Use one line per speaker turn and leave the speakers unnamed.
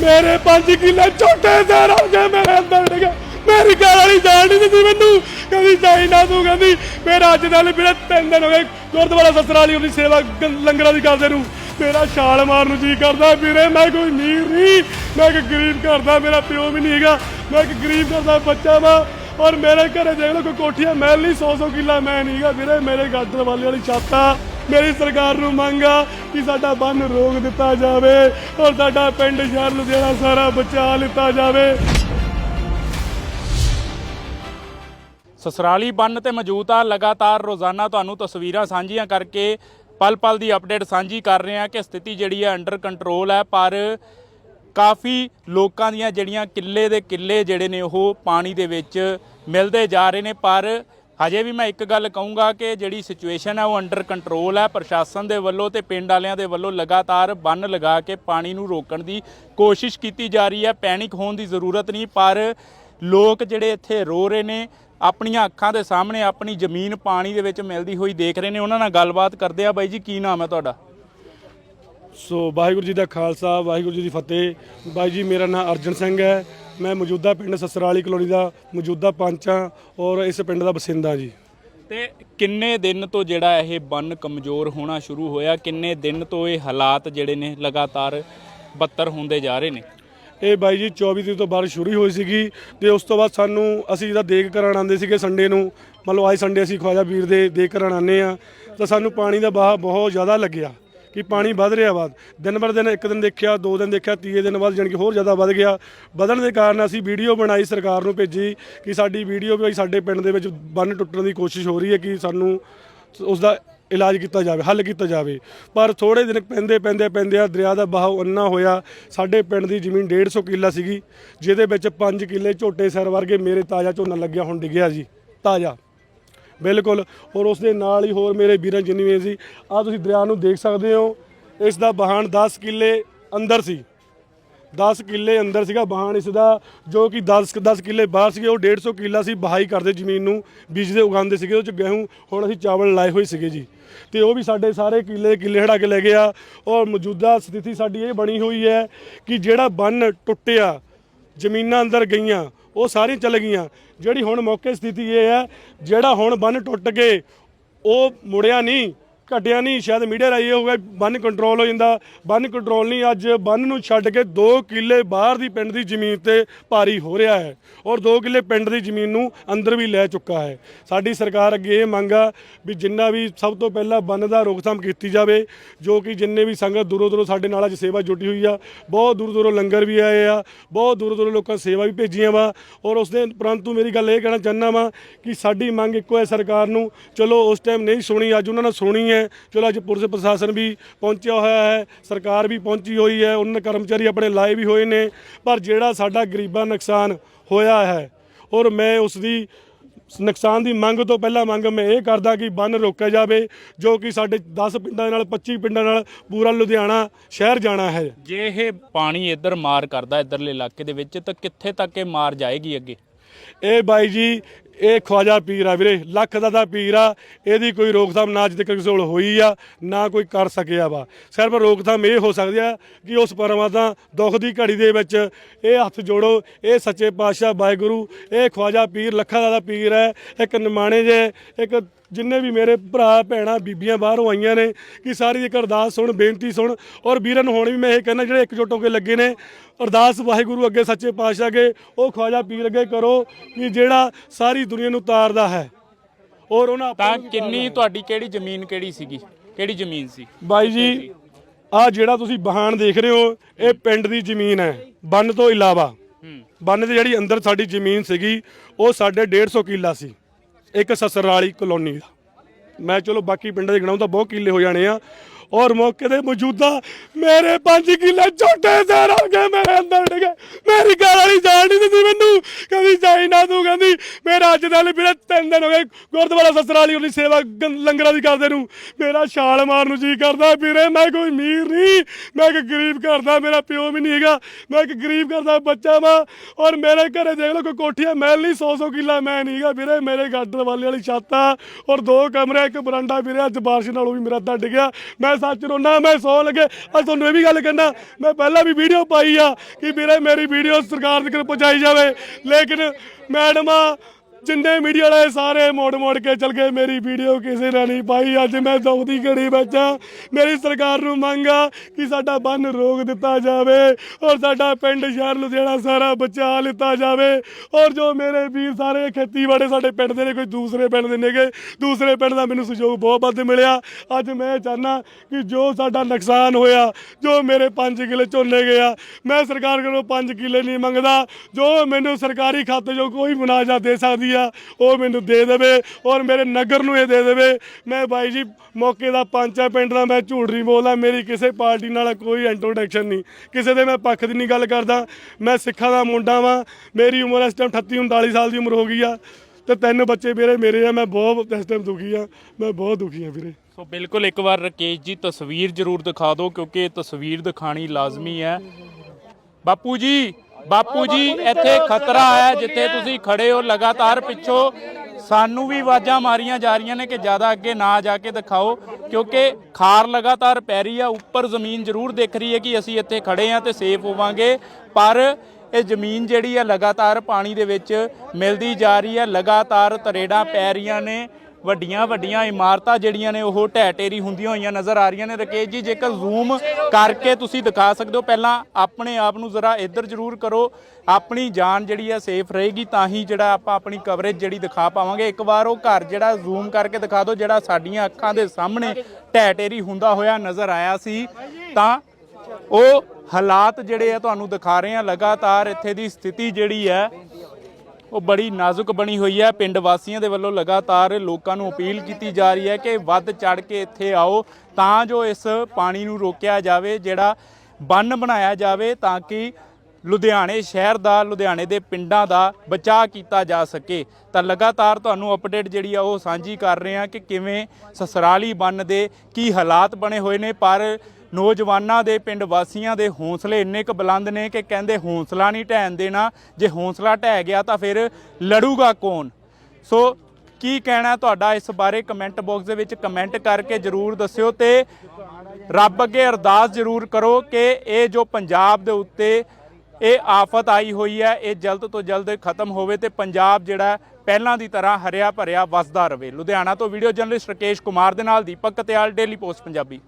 ਮੇਰੇ 5 ਕਿੱਲੇ ਛੋਟੇ ਸੇ ਰਲ ਮੇਰੇ ਅੰਦਰ ਡਿੱਗੇ ਮੇਰੀ ਘਰ ਵਾਲੀ ਜਾਣ ਨਹੀਂ ਦਿੰਦੀ ਮੈਨੂੰ। ਕਦੀ ਜਾਈ ਨਾ ਤੂੰ, ਕਹਿੰਦੀ, ਮੇਰਾ ਅੱਜ ਨਾਲ ਵੀਰੇ ਤਿੰਨ ਦਿਨ ਹੋ ਗਏ ਗੁਰਦੁਆਰਾ ਸਸਰਾਲੀ ਉਹਦੀ ਸੇਵਾ ਲੰਗਰਾਂ ਦੀ ਕਰਦੇ ਨੂੰ। ਮੇਰਾ ਛਾਲ ਮਾਰਨ ਨੂੰ ਜੀ ਕਰਦਾ, ਵੀਰੇ, ਮੈਂ ਕੋਈ ਅਮੀਰ ਨਹੀਂ। ਮੈਂ ਇੱਕ ਗਰੀਬ ਘਰ ਦਾ, ਮੇਰਾ ਪਿਓ ਵੀ ਨਹੀਂ ਹੈਗਾ। ਮੈਂ ਇੱਕ ਗਰੀਬ ਘਰ ਦਾ ਬੱਚਾ ਵਾ। ਔਰ ਮੇਰੇ ਘਰੇ ਦੇਖ ਲਓ, ਕੋਈ ਕੋਠੀਆਂ ਮਹਿਲ ਨਹੀਂ 100 100 ਕਿੱਲਾ ਮੈਂ ਨਹੀਂ ਵੀਰੇ, ਮੇਰੇ ਗਾਡਰ ਵਾਲੇ ਵਾਲੀ ਛੱਤ ਆ। ਮੇਰੀ ਸਰਕਾਰ ਨੂੰ ਮੰਗ ਆ ਕਿ ਸਾਡਾ ਬੰਨ ਰੋਕ ਦਿੱਤਾ ਜਾਵੇ ਔਰ ਸਾਡਾ ਪਿੰਡ ਸ਼ਹਿਰ ਲੁਧਿਆਣਾ ਸਾਰਾ ਬਚਾ ਲਿੱਤਾ ਜਾਵੇ।
ਸਸਰਾਲੀ ਬੰਨ ਤੇ ਮੌਜੂਦ ਆ, ਲਗਾਤਾਰ ਰੋਜ਼ਾਨਾ ਤੁਹਾਨੂੰ ਤਸਵੀਰਾਂ ਸਾਂਝੀਆਂ ਕਰਕੇ ਪਲ ਪਲ ਦੀ ਅਪਡੇਟ ਸਾਂਝੀ ਕਰ ਰਹੇ ਹਾਂ ਕਿ ਸਥਿਤੀ ਜਿਹੜੀ ਹੈ ਅੰਡਰ ਕੰਟਰੋਲ ਹੈ, ਪਰ ਕਾਫੀ ਲੋਕਾਂ ਦੀਆਂ ਜਿਹੜੀਆਂ ਕਿੱਲੇ ਦੇ ਕਿੱਲੇ ਜਿਹੜੇ ਨੇ ਉਹ ਪਾਣੀ ਦੇ ਵਿੱਚ ਮਿਲਦੇ ਜਾ ਰਹੇ ਨੇ, ਪਰ ਹਜੇ ਵੀ ਮੈਂ ਇੱਕ ਗੱਲ ਕਹੂੰਗਾ ਕਿ ਜਿਹੜੀ ਸਿਚੁਏਸ਼ਨ ਹੈ ਉਹ ਅੰਡਰ ਕੰਟਰੋਲ ਹੈ। ਪ੍ਰਸ਼ਾਸਨ ਦੇ ਵੱਲੋਂ ਤੇ ਪਿੰਡ ਵਾਲਿਆਂ ਦੇ ਵੱਲੋਂ ਲਗਾਤਾਰ ਬੰਨ ਲਗਾ ਕੇ ਪਾਣੀ ਨੂੰ ਰੋਕਣ ਦੀ ਕੋਸ਼ਿਸ਼ ਕੀਤੀ ਜਾ ਰਹੀ ਹੈ। ਪੈਨਿਕ ਹੋਣ ਦੀ ਜ਼ਰੂਰਤ ਨਹੀਂ, ਪਰ ਲੋਕ ਜਿਹੜੇ ਇੱਥੇ ਰੋ ਰਹੇ ਨੇ, ਆਪਣੀਆਂ ਅੱਖਾਂ ਦੇ ਸਾਹਮਣੇ ਆਪਣੀ ਜ਼ਮੀਨ ਪਾਣੀ ਦੇ ਵਿੱਚ ਮਿਲਦੀ ਹੋਈ ਦੇਖ ਰਹੇ ਨੇ। ਉਹਨਾਂ ਨਾਲ ਗੱਲਬਾਤ ਕਰਦੇ ਆ ਬਾਈ ਜੀ, ਕੀ ਨਾਮ ਹੈ ਤੁਹਾਡਾ?
ਸੋ ਵਾਹਿਗੁਰੂ ਜੀ ਦਾ ਖਾਲਸਾ, ਵਾਹਿਗੁਰੂ ਜੀ ਦੀ ਫਤਿਹ। ਬਾਈ ਜੀ, ਮੇਰਾ ਨਾਮ ਅਰਜਨ ਸਿੰਘ ਹੈ। ਮੈਂ ਮੌਜੂਦਾ ਪਿੰਡ ਸਸਰਾਲੀ ਕਲੋਨੀ ਦਾ ਮੌਜੂਦਾ ਪੰਚ ਔਰ ਇਸ ਪਿੰਡ ਦਾ ਬਸਿੰਦਾ ਜੀ।
ਤੇ ਕਿੰਨੇ ਦਿਨ ਤੋਂ ਜਿਹੜਾ ਇਹ ਬੰਨ ਕਮਜ਼ੋਰ ਹੋਣਾ ਸ਼ੁਰੂ ਹੋਇਆ? ਕਿੰਨੇ ਦਿਨ ਤੋਂ ਇਹ ਹਾਲਾਤ ਜਿਹੜੇ ਨੇ ਲਗਾਤਾਰ ਬੱਤਰ ਹੁੰਦੇ ਜਾ ਰਹੇ ਨੇ?
ਇਹ ਬਾਈ ਜੀ 24 ਤਰੀਕ ਤੋਂ ਬਾਰਿਸ਼ ਸ਼ੁਰੂ ਹੋਈ ਸੀਗੀ ਤੇ ਉਸ ਤੋਂ ਬਾਅਦ ਸਾਨੂੰ ਅਸੀਂ ਜਿਹਦਾ ਦੇਖ ਕਰਾਉਣ ਆਉਂਦੇ ਸੀਗੇ ਸੰਡੇ ਨੂੰ ਮੰਨ ਲਓ ਅੱਜ ਸੰਡੇ ਅਸੀਂ ਖਵਾਜਾ ਵੀਰ ਦੇ ਦੇਖ ਕਰਾਉਣ ਆਉਂਦੇ ਆ ਤਾਂ ਸਾਨੂੰ ਪਾਣੀ ਦਾ ਬਹਾਅ ਬਹੁਤ ਜ਼ਿਆਦਾ ਲੱਗਿਆ। ਕਿ ਪਾਣੀ ਵੱਧ ਰਿਹਾ ਵਾ। ਦਿਨ ਬਰ ਦਿਨ ਇੱਕ ਦਿਨ ਦੇਖਿਆ, ਦੋ ਦਿਨ ਦੇਖਿਆ, ਤੀਏ ਦਿਨ ਬਾਅਦ ਜਾਣੀ ਕਿ ਹੋਰ ਜ਼ਿਆਦਾ ਵੱਧ ਗਿਆ। ਵਧਣ ਦੇ ਕਾਰਨ ਅਸੀਂ ਵੀਡੀਓ ਬਣਾਈ, ਸਰਕਾਰ ਨੂੰ ਭੇਜੀ ਕਿ ਸਾਡੀ ਵੀਡੀਓ ਵੀ ਸਾਡੇ ਪਿੰਡ ਦੇ ਵਿੱਚ ਬੰਨ ਟੁੱਟਣ ਦੀ ਕੋਸ਼ਿਸ਼ ਹੋ ਰਹੀ ਹੈ ਕਿ ਸਾਨੂੰ ਉਸ ਦਾ ਇਲਾਜ ਕੀਤਾ ਜਾਵੇ, ਹੱਲ ਕੀਤਾ ਜਾਵੇ। ਪਰ ਥੋੜੇ ਦਿਨ ਪੈਂਦੇ ਪੈਂਦੇ ਪੈਂਦੇ ਆ ਦਰਿਆ ਦਾ ਬਹਾਅ ਅੰਨਾ ਹੋਇਆ, ਸਾਡੇ ਪਿੰਡ ਦੀ ਜ਼ਮੀਨ 150 ਕਿੱਲਾ ਸੀਗੀ, ਜਿਹਦੇ ਵਿੱਚ 5 ਕਿੱਲੇ ਝੋਟੇ ਸਰ ਵਰਗੇ ਮੇਰੇ ਤਾਜ਼ਾ ਝੋਨਾ ਲੱਗਿਆ, ਹੁਣ ਡਿੱਗਿਆ ਜੀ, ਤਾਜ਼ਾ। ਬਿਲਕੁਲ। ਔਰ ਉਸ ਦੇ ਨਾਲ ਹੀ ਹੋਰ ਮੇਰੇ ਵੀਰਾਂ ਜਿੰਨੀ ਸੀ ਆ ਤੁਸੀਂ ਦਰਿਆ ਨੂੰ ਦੇਖ ਸਕਦੇ ਹੋ, ਇਸ ਦਾ ਬਹਾਨ 10 ਕਿੱਲੇ ਅੰਦਰ ਸੀ। 10 ਕਿੱਲੇ ਅੰਦਰ ਸੀਗਾ ਬਹਾਨ ਇਸ ਦਾ, ਜੋ ਕਿ 10 10 ਕਿੱਲੇ ਬਾਹਰ ਸੀਗੇ, ਉਹ 150 ਕਿੱਲਾ ਸੀ ਬਹਾਈ ਕਰਦੇ ਜ਼ਮੀਨ ਨੂੰ ਬੀਜਦੇ ਉਗਾਉਂਦੇ ਸੀਗੇ, ਉਹ ਚ ਗੇਹੂੰ, ਹੁਣ ਅਸੀਂ ਚਾਵਲ ਲਾਏ ਹੋਏ ਸੀਗੇ ਜੀ। ਤੇ ਉਹ ਵੀ ਸਾਡੇ ਸਾਰੇ ਕਿੱਲੇ ਕਿੱਲੇ ਹੜਾ ਕੇ ਲੈ ਗਿਆ ਔਰ ਮੌਜੂਦਾ ਸਥਿਤੀ ਸਾਡੀ ਇਹ ਬਣੀ ਹੋਈ ਹੈ ਕਿ ਜਿਹੜਾ ਬੰਨ ਟੁੱਟਿਆ, ਜ਼ਮੀਨਾਂ ਅੰਦਰ ਗਈਆਂ ਉਹ ਸਾਰੀਆਂ ਚਲ ਗਈਆਂ। ਜਿਹੜੀ ਹੁਣ ਮੌਕੇ ਸਥਿਤੀ ਇਹ ਹੈ, ਜਿਹੜਾ ਹੁਣ ਬੰਨ ਟੁੱਟ ਗਏ, ਉਹ ਮੁੜਿਆ ਨਹੀਂ। ਘਟਿਆ ਨਹੀਂ, ਸ਼ਾਇਦ ਮੀਡੀਆ ਰਾਈ ਇਹ ਹੋਊਗਾ ਬੰਨ ਕੰਟਰੋਲ ਹੋ ਜਾਂਦਾ। ਬੰਨ ਕੰਟਰੋਲ ਨਹੀਂ, ਅੱਜ ਬੰਨ ਨੂੰ ਛੱਡ ਕੇ 2 ਕਿੱਲੇ ਬਾਹਰ ਦੀ ਪਿੰਡ ਦੀ ਜ਼ਮੀਨ ਤੇ ਭਾਰੀ ਹੋ ਰਿਹਾ ਹੈ ਔਰ 2 ਕਿੱਲੇ ਪਿੰਡ ਦੀ ਜ਼ਮੀਨ ਨੂੰ ਅੰਦਰ ਵੀ ਲੈ ਚੁੱਕਾ ਹੈ। ਸਾਡੀ ਸਰਕਾਰ ਅੱਗੇ ਇਹ ਮੰਗ ਆ ਵੀ ਜਿੰਨਾ ਵੀ ਸਭ ਤੋਂ ਪਹਿਲਾਂ ਬੰਨ ਦਾ ਰੋਕਥਾਮ ਕੀਤੀ ਜਾਵੇ, ਜੋ ਕਿ ਜਿੰਨੇ ਵੀ ਸੰਗਤ ਦੂਰੋਂ ਦੂਰੋਂ ਸਾਡੇ ਨਾਲ ਅੱਜ ਸੇਵਾ ਜੁਟੀ ਹੋਈ ਆ, ਬਹੁਤ ਦੂਰ ਦੂਰੋਂ ਲੰਗਰ ਵੀ ਆਏ ਆ, ਬਹੁਤ ਦੂਰੋਂ ਦੂਰੋਂ ਲੋਕਾਂ ਸੇਵਾ ਵੀ ਭੇਜੀਆਂ ਵਾ ਔਰ ਉਸ ਦੇ ਪਰੰਤੂ ਮੇਰੀ ਗੱਲ ਇਹ ਕਹਿਣਾ ਚਾਹੁੰਦਾ ਵਾ ਕਿ ਸਾਡੀ ਮੰਗ ਇੱਕੋ ਹੈ ਸਰਕਾਰ ਨੂੰ, ਚਲੋ ਉਸ ਟਾਈਮ ਨਹੀਂ ਸੁਣੀ, ਅੱਜ ਉਹਨਾਂ ਨੇ ਸੁਣੀ ਹੈ ਚਲੋ ਅੱਜ ਪੁਲਿਸ ਪ੍ਰਸ਼ਾਸਨ ਵੀ ਪਹੁੰਚਿਆ ਹੋਇਆ ਹੈ ਸਰਕਾਰ ਵੀ ਪਹੁੰਚੀ ਹੋਈ ਹੈ ਉਹਨਾਂ ਕਰਮਚਾਰੀ ਆਪਣੇ ਲਾਏ ਵੀ ਹੋਏ ਨੇ ਪਰ ਜਿਹੜਾ ਸਾਡਾ ਗਰੀਬਾਂ ਨੁਕਸਾਨ ਹੋਇਆ ਹੈ ਔਰ ਮੈਂ ਉਸ ਦੀ ਨੁਕਸਾਨ ਦੀ ਮੰਗ ਤੋਂ ਪਹਿਲਾਂ ਮੰਗ ਮੈਂ ਇਹ ਕਰਦਾ ਕਿ ਬੰਨ ਰੋਕਿਆ ਜਾਵੇ ਜੋ ਕਿ ਸਾਡੇ 10 ਪਿੰਡਾਂ ਨਾਲ 25 ਪਿੰਡਾਂ ਨਾਲ ਪੂਰਾ ਲੁਧਿਆਣਾ ਸ਼ਹਿਰ ਜਾਣਾ ਹੈ।
ਜੇ ਇਹ ਪਾਣੀ ਇੱਧਰ ਮਾਰ ਕਰਦਾ ਇੱਧਰਲੇ ਇਲਾਕੇ ਦੇ ਵਿੱਚ ਤਾਂ ਕਿੱਥੇ ਤੱਕ ਇਹ ਮਾਰ ਜਾਏਗੀ ਅੱਗੇ?
ਇਹ ਬਾਈ ਜੀ ਇਹ ਖਵਾਜਾ ਪੀਰ ਆ ਵੀਰੇ, ਲੱਖ ਦਾ ਦਾ ਪੀਰ ਆ, ਇਹਦੀ ਕੋਈ ਰੋਕਥਾਮ ਨਾ ਅੱਜ ਤੱਕ ਕਿਸੇ ਕੋਲ ਹੋਈ ਆ, ਨਾ ਕੋਈ ਕਰ ਸਕਿਆ ਵਾ। ਸਿਰਫ ਰੋਕਥਾਮ ਇਹ ਹੋ ਸਕਦੀ ਆ ਕਿ ਉਸ ਪਰਮਾਤਮਾ ਦੁੱਖ ਦੀ ਘੜੀ ਦੇ ਵਿੱਚ ਇਹ ਹੱਥ ਜੋੜੋ, ਇਹ ਸੱਚੇ ਪਾਤਸ਼ਾਹ ਵਾਹਿਗੁਰੂ, ਇਹ ਖਵਾਜਾ ਪੀਰ, ਲੱਖਾਂ ਦਾ ਦਾ ਪੀਰ ਹੈ, ਇੱਕ ਨਿਮਾਣੇ ਜੇ ਇੱਕ ਜਿੰਨੇ ਵੀ ਮੇਰੇ ਭਰਾ ਭੈਣਾਂ ਬੀਬੀਆਂ ਬਾਹਰੋਂ ਆਈਆਂ ਨੇ ਕਿ ਸਾਰੀ ਇੱਕ ਅਰਦਾਸ ਸੁਣ ਬੇਨਤੀ ਸੁਣ ਔਰ ਵੀਰਾਂ ਨੂੰ ਹੁਣ ਵੀ ਮੈਂ ਇਹ ਕਹਿੰਦਾ ਜਿਹੜੇ ਇਕਜੁੱਟ ਹੋ ਕੇ ਲੱਗੇ ਨੇ ਅਰਦਾਸ ਵਾਹਿਗੁਰੂ ਅੱਗੇ ਸੱਚੇ ਪਾਤਸ਼ਾਹ ਅੱਗੇ ਉਹ ਖਵਾਜਾ ਪੀਰ ਅੱਗੇ ਕਰੋ ਕਿ ਜਿਹੜਾ ਸਾਰੀ ਦੁਨੀਆ ਨੂੰ ਤਾਰਦਾ ਹੈ। ਔਰ ਉਹਨਾਂ
ਤਾਂ ਕਿੰਨੀ ਤੁਹਾਡੀ ਕਿਹੜੀ ਜ਼ਮੀਨ ਕਿਹੜੀ ਸੀਗੀ? ਕਿਹੜੀ ਜ਼ਮੀਨ ਸੀ?
ਬਾਈ ਜੀ ਆ ਜਿਹੜਾ ਤੁਸੀਂ ਬਹਾਨ ਦੇਖ ਰਹੇ ਹੋ ਇਹ ਪਿੰਡ ਦੀ ਜ਼ਮੀਨ ਹੈ ਬੰਨ ਤੋਂ ਇਲਾਵਾ। ਬੰਨ ਦੇ ਜਿਹੜੀ ਅੰਦਰ ਸਾਡੀ ਜ਼ਮੀਨ ਸੀਗੀ ਉਹ ਸਾਡੇ 150 ਕਿੱਲਾ ਸੀ। ਇੱਕ ਸਸਰਾਲੀ ਕਲੋਨੀ ਦਾ। ਮੈਂ ਚਲੋ ਬਾਕੀ ਪਿੰਡਾਂ ਦੇ ਗਣਾਉਂ ਤਾਂ ਬਹੁਤ ਕਿੱਲੇ ਹੋ ਜਾਣੇ ਆ। ਔਰ ਮੌਕੇ ਦੇ ਮੌਜੂਦਾ ਮੇਰੇ 5 ਕਿੱਲੇ ਛੋਟੇ ਸੇ ਰਲ ਗਏ ਮੇਰੇ ਅੰਦਰ ਡਿੱਗੇ ਮੇਰੀ ਘਰ ਵਾਲੀ ਜਾਣ ਨਹੀਂ ਦਿੰਦੀ ਮੈਨੂੰ। ਕਦੀ ਜਾਈ ਨਾ ਤੂੰ, ਕਹਿੰਦੀ, ਮੇਰਾ ਅੱਜ ਦਾ ਵੀਰੇ, ਤਿੰਨ ਦਿਨ ਹੋ ਗਏ ਗੁਰਦੁਆਰਾ ਸਸਰਾਲੀ ਉਹਦੀ ਸੇਵਾ ਲੰਗਰਾਂ ਦੀ ਕਰਦੇ ਨੂੰ। ਮੇਰਾ ਛਾਲ ਮਾਰਨ ਨੂੰ ਜੀ ਕਰਦਾ, ਵੀਰੇ, ਮੈਂ ਕੋਈ ਅਮੀਰ ਨਹੀਂ। ਮੈਂ ਇੱਕ ਗਰੀਬ ਘਰ ਦਾ, ਮੇਰਾ ਪਿਓ ਵੀ ਨਹੀਂ ਹੈਗਾ। ਮੈਂ ਇੱਕ ਗਰੀਬ ਘਰ ਦਾ ਬੱਚਾ ਵਾਂ। ਔਰ ਮੇਰੇ ਘਰੇ ਦੇਖ ਲਓ, ਕੋਈ ਕੋਠੀਆਂ ਮਹਿਲ ਨਹੀਂ 100 100 ਕਿੱਲਾ ਮੈਂ ਨਹੀਂ ਹੈਗਾ, ਵੀਰੇ। ਮੇਰੇ ਗਾਡਰ ਵਾਲੇ ਵਾਲੀ ਛੱਤ ਆ। ਔਰ ਦੋ ਕਮਰੇ, ਇੱਕ ਬਰਾਂਡਾ, ਵੀਰੇ, ਅੱਜ ਬਾਰਿਸ਼ ਨਾਲੋਂ ਵੀ ਮੇਰਾ ਅੱਧਾ ਡਿੱਗਿਆ ਮੈਂ ਸੱਚ ਰੋਣਾ ਮੈਂ ਸੌ ਲੱਗੇ। ਅੱਜ ਤੁਹਾਨੂੰ ਇਹ ਵੀ ਗੱਲ ਕਹਿਣਾ ਮੈਂ ਪਹਿਲਾਂ ਵੀ ਵੀਡੀਓ ਪਾਈ ਆ ਕਿ ਵੀਰੇ ਮੇਰੀ ਵੀਡੀਓ ਸਰਕਾਰ ਤੱਕ ਪਹੁੰਚਾਈ ਜਾਵੇ। ਲੇਕਿਨ ਮੈਡਮਾਂ ਜਿੰਨੇ ਮੀਡੀਆ ਵਾਲੇ ਸਾਰੇ ਮੋੜ ਮੋੜ ਕੇ ਚਲ ਗਏ, ਮੇਰੀ ਵੀਡੀਓ ਕਿਸੇ ਨੇ ਨਹੀਂ ਪਾਈ, ਅੱਜ ਮੈਂ ਦੁੱਖ ਦੀ ਘੜੀ ਵਿੱਚ ਆ ਮੇਰੀ ਸਰਕਾਰ ਨੂੰ ਮੰਗ ਆ ਕਿ ਸਾਡਾ ਬੰਨ ਰੋਕ ਦਿੱਤਾ ਜਾਵੇ ਔਰ ਸਾਡਾ ਪਿੰਡ ਸ਼ਹਿਰ ਲੁਧਿਆਣਾ ਸਾਰਾ ਬਚਾ ਲਿੱਤਾ ਜਾਵੇ। ਔਰ ਜੋ ਮੇਰੇ ਵੀਰ ਸਾਰੇ ਖੇਤੀਬਾੜੀ ਸਾਡੇ ਪਿੰਡ ਦੇ ਨੇ, ਕੋਈ ਦੂਸਰੇ ਪਿੰਡ ਦੇ ਨੇਗੇ, ਦੂਸਰੇ ਪਿੰਡ ਦਾ ਮੈਨੂੰ ਸਹਿਯੋਗ ਬਹੁਤ ਵੱਧ ਮਿਲਿਆ। ਅੱਜ ਮੈਂ ਚਾਹਨਾ ਕਿ ਜੋ ਸਾਡਾ ਨੁਕਸਾਨ ਹੋਇਆ, ਜੋ ਮੇਰੇ 5 ਕਿੱਲੇ ਝੋਨੇ ਗਏ ਆ, ਮੈਂ ਸਰਕਾਰ ਕੋਲੋਂ 5 ਕਿੱਲੇ ਨਹੀਂ ਮੰਗਦਾ, ਜੋ ਮੈਨੂੰ ਸਰਕਾਰੀ ਖਾਤੇ ਜੋ ਕੋਈ ਮੁਨਾਜਾ ਦੇ ਸਕਦੀ ਆ, ਉਹ ਮੈਨੂੰ ਦੇ ਦੇਵੇ ਔਰ ਮੇਰੇ ਨਗਰ ਨੂੰ ਇਹ ਦੇ ਦੇਵੇ। ਮੈਂ ਬਾਈ ਜੀ, ਮੌਕੇ ਦਾ ਪੰਚ ਪਿੰਡ ਦਾ ਮੈਂ ਝੂਠ ਨਹੀਂ ਮੇਰੀ ਕਿਸੇ ਪਾਰਟੀ ਨਾਲ ਕੋਈ ਇੰਟਰੋਡਕਸ਼ਨ ਨਹੀਂ। ਕਿਸੇ ਦੇ ਮੈਂ ਪੱਖ ਦੀ ਨਹੀਂ ਗੱਲ ਕਰਦਾ। ਮੈਂ ਸਿੱਖਾਂ ਦਾ ਮੁੰਡਾ ਵਾਂ। ਮੇਰੀ ਉਮਰ ਇਸ ਟਾਈਮ 38 39 ਸਾਲ ਦੀ ਉਮਰ ਹੋ ਗਈ ਆ। ਤੇ ਤਿੰਨ ਬੱਚੇ ਮੇਰੇ ਮੇਰੇ ਆ, ਮੈਂ ਬਹੁਤ ਇਸ ਟਾਈਮ ਦੁਖੀ ਆ। ਮੈਂ ਬਹੁਤ ਦੁਖੀ ਆ ਵੀਰੇ।
ਸੋ ਬਿਲਕੁਲ ਇੱਕ ਵਾਰ ਰਕੇਸ਼ ਜੀ, ਤਸਵੀਰ ਜ਼ਰੂਰ ਦਿਖਾ ਦਿਓ ਕਿਉਂਕਿ ਇਹ ਤਸਵੀਰ ਦਿਖਾਣੀ ਲਾਜ਼ਮੀ ਹੈ। ਬਾਪੂ ਜੀ ਬਾਪੂ ਜੀ ਇੱਥੇ ਖਤਰਾ ਹੈ ਜਿੱਥੇ ਤੁਸੀਂ ਖੜੇ ਹੋ ਲਗਾਤਾਰ ਪਿੱਛੋਂ। ਸਾਨੂੰ ਵੀ ਆਵਾਜ਼ਾਂ ਮਾਰੀਆਂ ਜਾ ਰਹੀਆਂ ਨੇ ਕਿ ਜ਼ਿਆਦਾ ਅੱਗੇ ਨਾ ਜਾ ਕੇ ਦਿਖਾਓ ਕਿਉਂਕਿ ਖਾਰ ਲਗਾਤਾਰ ਪੈ ਰਹੀ ਆ ਉੱਪਰ ਜ਼ਮੀਨ ਜ਼ਰੂਰ ਦਿਖ ਰਹੀ ਹੈ ਕਿ ਅਸੀਂ ਇੱਥੇ ਖੜੇ ਆ ਤੇ ਸੇਫ ਹੋਵਾਂਗੇ। ਪਰ ਇਹ ਜ਼ਮੀਨ ਜਿਹੜੀ ਆ ਲਗਾਤਾਰ ਪਾਣੀ ਦੇ ਵਿੱਚ ਮਿਲਦੀ ਜਾ ਰਹੀ ਹੈ ਲਗਾਤਾਰ ਤਰੇੜਾਂ ਪੈ ਰਹੀਆਂ ਨੇ। ਵੱਡੀਆਂ ਵੱਡੀਆਂ ਇਮਾਰਤਾਂ ਜਿਹੜੀਆਂ ਨੇ ਉਹ ਢਹਿ ਢੇਰੀ ਹੁੰਦੀਆਂ ਹੋਈਆਂ ਨਜ਼ਰ ਆ ਰਹੀਆਂ ਨੇ। ਰਕੇਸ਼ ਜੀ, ਜੇਕਰ ਜ਼ੂਮ ਕਰਕੇ ਤੁਸੀਂ ਦਿਖਾ ਸਕਦੇ ਹੋ, ਪਹਿਲਾਂ ਆਪਣੇ ਆਪ ਨੂੰ ਜ਼ਰਾ ਇੱਧਰ ਜ਼ਰੂਰ ਕਰੋ। ਆਪਣੀ ਜਾਨ ਜਿਹੜੀ ਹੈ ਸੇਫ ਰਹੇਗੀ, ਤਾਂ ਹੀ ਜਿਹੜਾ ਆਪਾਂ ਆਪਣੀ ਕਵਰੇਜ ਜਿਹੜੀ ਦਿਖਾ ਪਾਵਾਂਗੇ। ਇੱਕ ਵਾਰ ਉਹ ਘਰ ਜਿਹੜਾ ਜ਼ੂਮ ਕਰਕੇ ਦਿਖਾ ਦਿਓ, ਜਿਹੜਾ ਸਾਡੀਆਂ ਅੱਖਾਂ ਦੇ ਸਾਹਮਣੇ ਢਹਿ ਢੇਰੀ ਹੁੰਦਾ ਹੋਇਆ ਨਜ਼ਰ ਆਇਆ ਸੀ। ਤਾਂ ਉਹ ਹਾਲਾਤ ਜਿਹੜੇ ਆ ਤੁਹਾਨੂੰ ਦਿਖਾ ਰਹੇ ਆ ਲਗਾਤਾਰ ਇੱਥੇ ਦੀ ਸਥਿਤੀ ਜਿਹੜੀ ਹੈ ਉਹ ਬੜੀ ਨਾਜ਼ੁਕ ਬਣੀ ਹੋਈ ਹੈ। ਪਿੰਡ ਵਾਸੀਆਂ ਦੇ ਵੱਲੋਂ ਲਗਾਤਾਰ ਲੋਕਾਂ ਨੂੰ ਅਪੀਲ ਕੀਤੀ ਜਾ ਰਹੀ ਹੈ ਕਿ ਵੱਧ ਚੜ ਕੇ ਇੱਥੇ ਆਓ ਤਾਂ ਜੋ ਇਸ ਪਾਣੀ ਨੂੰ ਰੋਕਿਆ ਜਾਵੇ, ਜਿਹੜਾ ਬੰਨ ਬਣਾਇਆ ਜਾਵੇ ਤਾਂ ਕਿ ਲੁਧਿਆਣੇ ਸ਼ਹਿਰ ਦਾ, ਲੁਧਿਆਣੇ ਦੇ ਪਿੰਡਾਂ ਦਾ ਬਚਾਅ ਕੀਤਾ ਜਾ ਸਕੇ। ਤਾਂ ਲਗਾਤਾਰ ਤੁਹਾਨੂੰ ਅਪਡੇਟ ਜਿਹੜੀ ਆ ਉਹ ਸਾਂਝੀ ਕਰ ਰਹੇ ਹਾਂ ਕਿ ਕਿਵੇਂ ਸਸਰਾਲੀ ਬੰਨ ਦੇ ਕੀ ਹਾਲਾਤ ਬਣੇ ਹੋਏ ਨੇ, ਪਰ ਨੌਜਵਾਨਾਂ ਦੇ ਪਿੰਡ ਵਾਸੀਆਂ ਦੇ ਹੌਸਲੇ ਇੰਨੇ ਕੁ ਬੁਲੰਦ ਨੇ ਕਿ ਕਹਿੰਦੇ ਹੌਸਲਾ ਨਹੀਂ ਢਹਿਣ ਦੇਣਾ। ਜੇ ਹੌਸਲਾ ਢਹਿ ਗਿਆ ਤਾਂ ਫਿਰ ਲੜੂਗਾ ਕੌਣ? ਸੋ ਕੀ ਕਹਿਣਾ ਤੁਹਾਡਾ ਇਸ ਬਾਰੇ ਕਮੈਂਟ ਬਾਕਸ ਦੇ ਵਿੱਚ ਕਮੈਂਟ ਕਰਕੇ ਜਰੂਰ ਦੱਸਿਓ ਤੇ ਰੱਬ ਅੱਗੇ ਅਰਦਾਸ ਜਰੂਰ ਕਰੋ ਕਿ ਇਹ ਜੋ ਪੰਜਾਬ ਦੇ ਉੱਤੇ ਇਹ ਆਫਤ ਆਈ ਹੋਈ ਹੈ, ਇਹ ਜਲਦ ਤੋਂ ਜਲਦ ਖਤਮ ਹੋਵੇ ਤੇ ਪੰਜਾਬ ਜਿਹੜਾ ਪਹਿਲਾਂ ਦੀ ਤਰ੍ਹਾਂ ਹਰਿਆ ਭਰਿਆ ਵਸਦਾ ਰਵੇ ਲੁਧਿਆਣਾ ਤੋਂ ਵੀਡੀਓ ਜਰਨਲਿਸਟ ਰਕੇਸ਼ ਕੁਮਾਰ ਦੇ ਨਾਲ ਦੀਪਕ ਕਤਿਆਲ, ਡੇਲੀ ਪੋਸਟ ਪੰਜਾਬੀ।